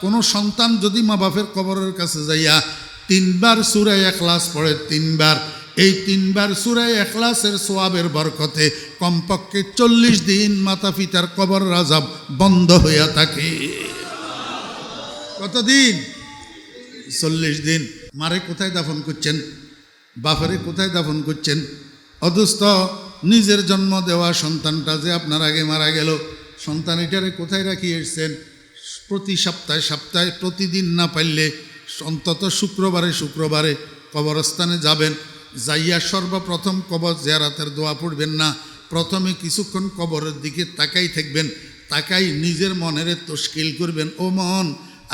কোনো সন্তান যদি মা বাপের কবরের কাছে যাইয়া তিনবার সুরায় এখলাস পড়ে, তিনবার, এই তিনবার সুরায় এখলাসের সোয়াবের বরকতে কমপক্ষে চল্লিশ দিন মাতা পিতার কবর রাজাব বন্ধ হইয়া থাকে। কতদিন? চল্লিশ দিন। মারে কোথায় দাফন করছেন? বাপরে কোথায় দাফন করছেন? অদুস্থ নিজের জন্ম দেওয়া সন্তানটা যে আপনার আগে মারা গেল, সন্তান এটারে কোথায় রাখি এসছেন প্রতি সপ্তাহে সপ্তাহে প্রতিদিন না পাইলে অন্তত শুক্রবারে শুক্রবারে কবরস্থানে যাবেন। যাইয়া সর্বপ্রথম কবর জেয়ারাতের দোয়া পড়বেন না, প্রথমে কিছুক্ষণ কবরের দিকে তাকাই থাকবেন, তাকাই নিজের মনের তশকিল করবেন। ও মন,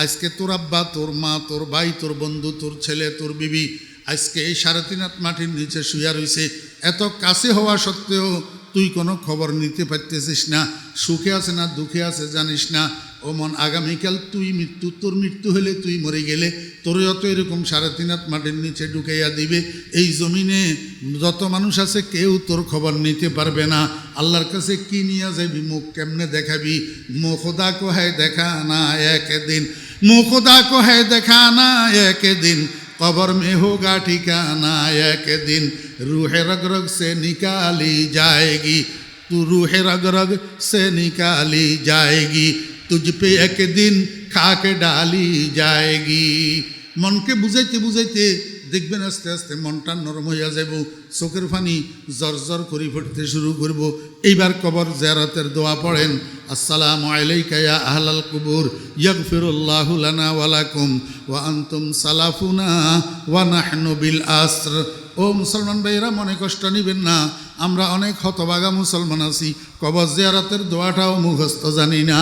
আজকে তোর আব্বা, তোর মা, তোর ভাই, তোর বন্ধু, তোর ছেলে, তোর বিবি, আজকে এই সাড়ে তিন হাত মাটির নিচে শুয়া রয়েছে এত কাছে হওয়া সত্ত্বেও তুই কোনো খবর নিতে পারতেছিস না, সুখে আছে না, দুঃখে আছে জানিস না ওমন, আগামীকাল তুই মৃত্যু, তোর মৃত্যু হলে তুই মরে গেলে, তোর যত এরকম সাড়ে তিন হাত মাটির নিচে ঢুকাইয়া দিবে। এই জমিনে যত মানুষ আছে, কেউ তোর খবর নিতে পারবে না। আল্লাহর কাছে কি নিয়ে যাবি, মুখ কেমনে দেখাবি? মুখোদা কোহায় দেখা না একদিন? মুখোদা কোহায় দেখা না একদিন? কবর মে হোগা ঠিকানা একদিন? রুহে রগ রগ সে নিকালি যায়গি। তু রুহে রগ রগ সে নিকালি যায়গি। তুঝ পে একদিন খাকে ডালি যায়গি মনকে বুঝাইতে বুঝাইতে দেখবেন আস্তে আস্তে মনটা নরম হইয়া যাব চোখের ফানি জর্জর করে ফুটতে শুরু করব এইবার কবর জেরাতের দোয়া পড়েন, আসসালাম আলাইকায়া আহলাল কুবুর, ইয়াগফিরুল্লাহু লানা ওয়ালাকুম ওয়া আনতুম সালাফুনা ওয়া নাহনু বিল আসর। ও মুসলমান ভাইয়েরা, মনে কষ্ট নিবেন না, আমরা অনেক হতবাগা মুসলমান আছি, কবর জিয়ারতের দোয়াটাও মুখস্থ জানি না।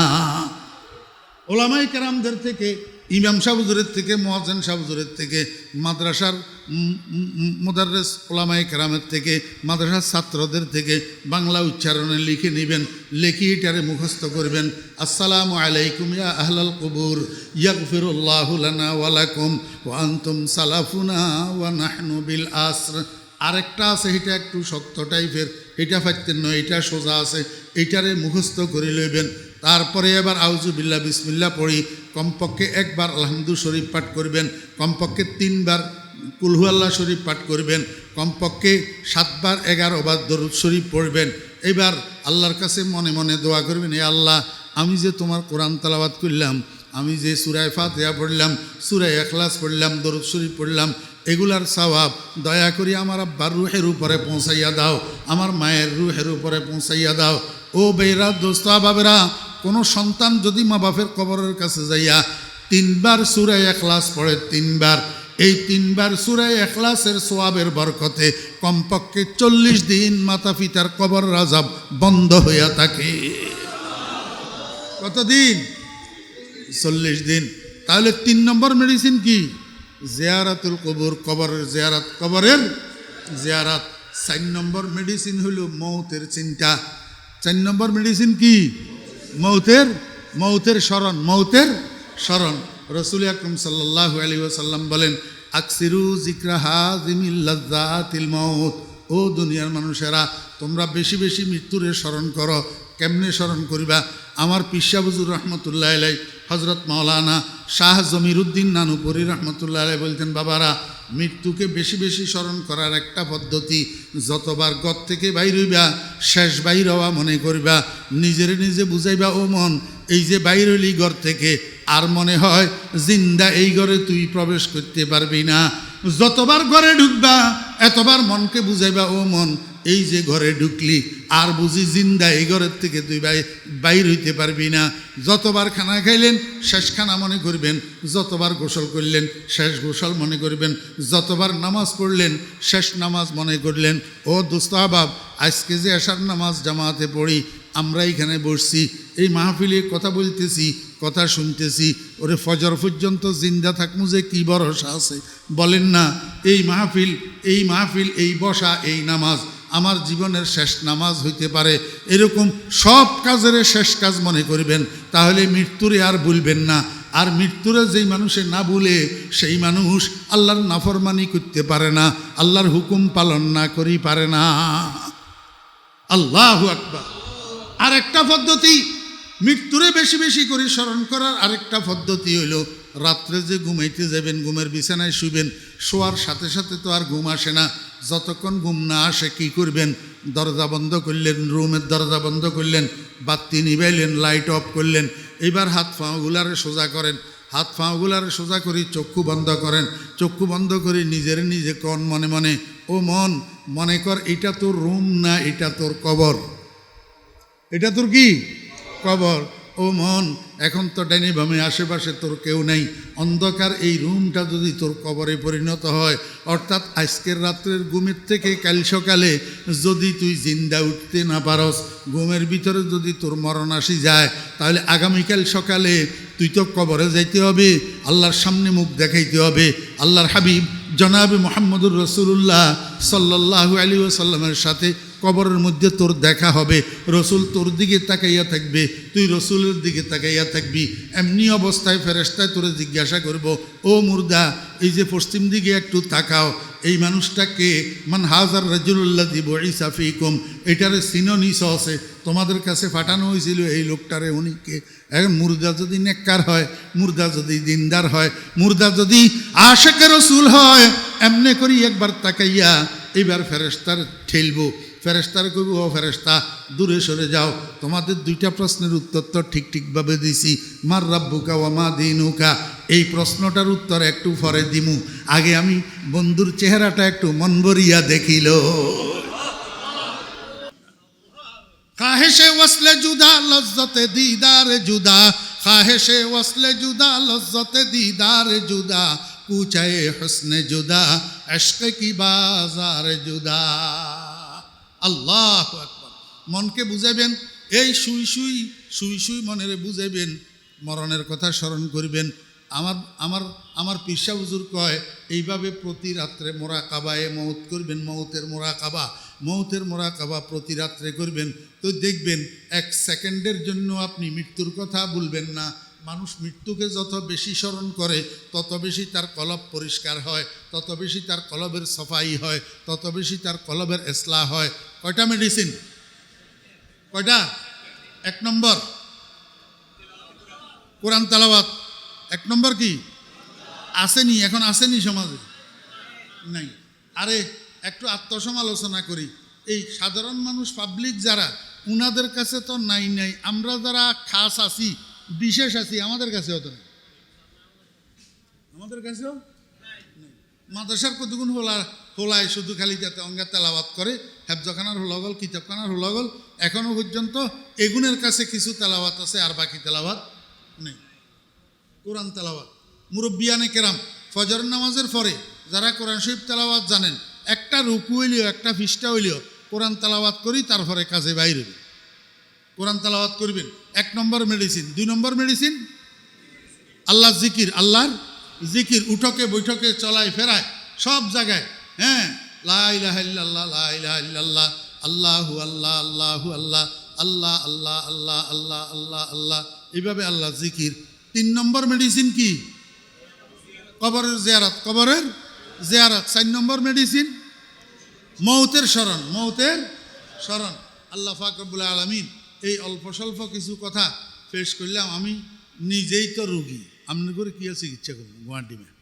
ওলামাই কেরামদের থেকে, ইমাম সাহুজুরের থেকে মহাজেন সাহুজুরের থেকে, মাদ্রাসার মোদারেস ওলামাই কেরামের থেকে, মাদ্রাসার ছাত্রদের থেকে বাংলা উচ্চারণে লিখে নেবেন, লেখি এটারে মুখস্থ করবেন, আসসালামু আলাইকুম ইয়া আহলাল কবুর, ইয়াগফিরুল্লাহু লানা ওয়া লাকুম সালাফুনা ওয়া নাহনু বিল আসর। আরেকটা আছে, এটা একটু শক্ত টাইপের, এটা ফাইতেন নয়, এটা সোজা আছে এইটারে মুখস্থ করে লইবেন। তারপরে এবার আউজুবিল্লা বিসমিল্লা পড়ি। কমপক্ষে একবার আলহামদু শরীফ পাঠ করবেন, কমপক্ষে তিনবার কুলহু আল্লাহ শরীফ পাঠ করবেন, কমপক্ষে সাতবার এগারো বার দরুদ শরীফ পড়বেন। এবার আল্লাহর কাছে মনে মনে দোয়া করবেন, এ আল্লাহ, আমি যে তোমার কোরআন তালাবাদ করলাম, আমি যে সুরায় ফাতেহা পড়লাম, সুরায় এখলাস পড়লাম, দরুদ শরীফ পড়লাম, এগুলার স্বভাব দয়া করি আমার আব্বার রুহের উপরে পৌঁছাইয়া দাও, আমার মায়ের রুহের উপরে পৌঁছাইয়া দাও। ও বেরা দোস্ত বাবেরা কোনো সন্তান যদি মা বাপের কবরের কাছে যাইয়া তিনবার সুরায় এখলাস পড়ে, তিনবার। এই তিনবার সুরায় এখলাসের সোয়াবের বরকতে কমপক্ষে চল্লিশ দিন মাতা পিতার কবর রাজাব বন্ধ হইয়া থাকে। কতদিন? চল্লিশ দিন। তাহলে তিন নম্বর মেডিসিন কি? জিয়ারাতুল কবর, কবরের জিয়ারাত কবরের জিয়ারাত। চার নম্বর মেডিসিন হইল মৌতের চিন্তা। চার নম্বর মেডিসিন কি? মৌতের মৌতের স্মরণ মৌতের স্মরণ। রসুল আকরম সাল্লাহ আলী ওসাল্লাম বলেন, আকসিরু জিক্রাহা জিমিল্লাতিল মৌত ও দুনিয়ার মানুষেরা, তোমরা বেশি বেশি মৃত্যুরে স্মরণ করো। কেমনে স্মরণ করিবা? আমার পিসাবুজুর রহমতুল্লাহ আলাই হজরত মাওলানা শাহ জমির জমিরুদ্দিন নানুপুরি রহমতুল্লাহ আলাই বলতেন, বাবারা মৃত্যুকে বেশি বেশি স্মরণ করার একটা পদ্ধতি, যতবার গত থেকে বাইর হইবা, শেষ বাইর হওয়া মনে করিবা, নিজের নিজে বুঝাইবা, ও মন, এই যে বাইর হইলি ঘর থেকে, আর মনে হয় জিন্দা এই ঘরে তুই প্রবেশ করতে পারবি না। যতবার ঘরে ঢুকবা, এতবার মনকে বুঝাইবা, ও মন এই যে ঘরে ঢুকলি, আর বুঝি জিন্দা এই ঘরের থেকে তুই বাইর হইতে পারবি না। যতবার খানা খাইলেন, শেষ খানা মনে করবেন। যতবার গোসল করলেন, শেষ গোসল মনে করবেন। যতবার নামাজ পড়লেন, শেষ নামাজ মনে করলেন। ও দোস্তাহবাব আজকে যে আসার নামাজ জামাতে পড়ি, আমরা এখানে বসছি। এই মাহফিলে কথা বলতেছি, কথা শুনতেছি। ওরে ফজর পর্যন্ত জিন্দা থাকমু যে কী ভরসা আছে। বলেন না, এই মাহফিল এই মাহফিল, এই বসা, এই নামাজ আমার জীবনের শেষ নামাজ হইতে পারে, এরকম সব কাজের শেষ কাজ মনে করবেন, তাহলে মৃত্যুরে আর ভুলবেন না। আর মৃত্যুরে যেই মানুষে না ভুলে, সেই মানুষ আল্লাহর নাফরমানি করতে পারে না, আল্লাহর হুকুম পালন না করি পারে না। আল্লাহ আকবার। আর একটা পদ্ধতি, মৃত্যুরে বেশি বেশি করে স্মরণ করার আরেকটা পদ্ধতি হইল, রাত্রে যে ঘুমাইতে যাবেন, ঘুমের বিছানায় শুবেন শোয়ার সাথে সাথে তো আর ঘুম আসে না। যতক্ষণ ঘুম না আসে, কি করবেন? দরজা বন্ধ করলেন, রুমের দরজা বন্ধ করলেন, বাতি নিবাইলেন লাইট অফ করলেন। এবার হাত পাগুলারে সোজা করেন। হাত পাগুলারে সোজা করি চক্ষু বন্ধ করেন। চক্ষু বন্ধ করে নিজের নিজে কন মনে মনে, ও মন, মনে কর এটা তোর রুম না এটা তোর কবর। এটা তোর কি? কবর। ও মন, এখন তো ডাইনি বামে, আশেপাশে তোর কেউ নেই। অন্ধকার এই রুমটা যদি তোর কবরে পরিণত হয়, অর্থাৎ আজকের রাত্রের ঘুমের থেকে কাল সকালে যদি তুই জিন্দা উঠতে না পারস, ঘুমের ভিতরে যদি তোর মরণ আসি যায়, তাহলে আগামীকাল সকালে তুই তো কবরে যাইতে হবে, আল্লাহর সামনে মুখ দেখাইতে হবে। আল্লাহর হাবিব জনাবে মোহাম্মদুর রসুল্লাহ সাল্লাহ আলী ওসাল্লামের সাথে কবরের মধ্যে তোর দেখা হবে। রসুল তোর দিকে তাকাইয়া থাকবে, তুই রসুলের দিকে তাকাইয়া থাকবি। এমনি অবস্থায় ফেরেস্তায় তোরে জিজ্ঞাসা করব, ও মুর্দা, এই যে পশ্চিম দিকে একটু তাকাও, এই মানুষটাকে মান হাজার রাজুল্লাহ দিব ইসাফিকুম এটারে সিনোনিস আছে, তোমাদের কাছে পাঠানো হয়েছিল এই লোকটারে উনিকে এখন মুর্দা যদি নেককার হয়, মুর্দা যদি দিনদার হয়, মুর্দা যদি আশেকের রসুল হয়, এমনি করি একবার তাকাইয়া এইবার ফেরেস্তার ঠেলবো। ফেরেস্তার কইব, ও ফেরেস্তা দূরে সরে যাও। তোমাদের দুইটা প্রশ্নের উত্তর তো ঠিক ঠিকভাবে দিছি। মার রাব্বুকা ও মা দিনুকা? এই প্রশ্নটার উত্তর একটু পরে দিমু। আগে আমি বন্ধুর চেহারাটা একটু মন ভরিয়া দেখিল। খাহেশে ওয়াসলে জুদা, লজ্জতে দিদার জুদা। খাহেশে ওয়াসলে জুদা, লজ্জতে দিদার জুদা। কুচায়ে হসনে জুদা, এশক কি বাজার জুদা? আল্লাহ আকবার। মনকে বুঝাবেন এই শুই শুই শুই শুই মনের বুঝাবেন মরণের কথা স্মরণ করবেন। আমার আমার আমার পিসা হুজুর কয়, এইভাবে প্রতি রাত্রে মোরা কাবায় মৌত করবেন মৌতের মোরা কাবা মৌতের মোরা কাবা প্রতি রাত্রে করবেন। তো দেখবেন, এক সেকেন্ডের জন্য আপনি মৃত্যুর কথা বলবেন না। মানুষ মৃত্যুকে যত বেশি স্মরণ করে, তত বেশি তার কলব পরিষ্কার হয়, তত বেশি তার কলবের সফাই হয়, তত বেশি তার কলবের এসলা হয় কয়টা মেডিসিন কয়টা? এক নম্বর। কোরআন তালাবাত এক নম্বর কি? আসেনি, এখন আসেনি সমাজে। নাই। আরে, একটু আত্মসমালোচনা করি। এই সাধারণ মানুষ পাবলিক যারা, উনাদের কাছে তো নাই নাই। আমরা যারা খাস আছি, বিশেষ আছি, আমাদের কাছেও তো আমাদের কাছেও। মাদ্রাসার কতগুণ হোলা হোলায় শুধু খালি যাতে অঙ্গা তেলাওয়াত করে হেফজখানার হোলাগল কিতাবখানার হোলাগল এখনও পর্যন্ত এগুনের কাছে কিছু তেলাওয়াত আছে আর বাকি তেলাওয়াত নেই। কোরআন তেলাওয়াত। মুরব্বিয়ানে কেরাম, ফজর নামাজের পরে যারা কোরআন শরীফ তেলাওয়াত জানেন, একটা রুকু হইলেও, একটা ফিস্টা হইলেও কোরআন তেলাওয়াত করি, তারপরে কাজে বাইরে। কোরআন তেলাওয়াত করবেন। এক নম্বর মেডিসিন। দুই নম্বর মেডিসিন? আল্লাহ জিকির। আল্লাহর জিকির। উঠকে, বৈঠকে, চলায়, ফেরায়, সব জায়গায় হ্যাঁ আল্লাহু আল্লাহ আল্লাহু আল্লাহ আল্লাহ আল্লাহ আল্লাহ আল্লাহ আল্লাহ আল্লাহ। এইভাবে আল্লাহ জিকির। তিন নম্বর মেডিসিন কি? কবরের জিয়ারাত। কবরের জিয়ারাত। চার নম্বর মেডিসিন মৌতের স্মরণ। মৌতের স্মরণ। আল্লাহ ফাকরবুল আলমিন এই অল্প স্বল্প কিছু কথা পেশ করলাম। আমি নিজেই তো রুগী। আপনি করে কী চিকিৎসা করবেন গুয়াহাটি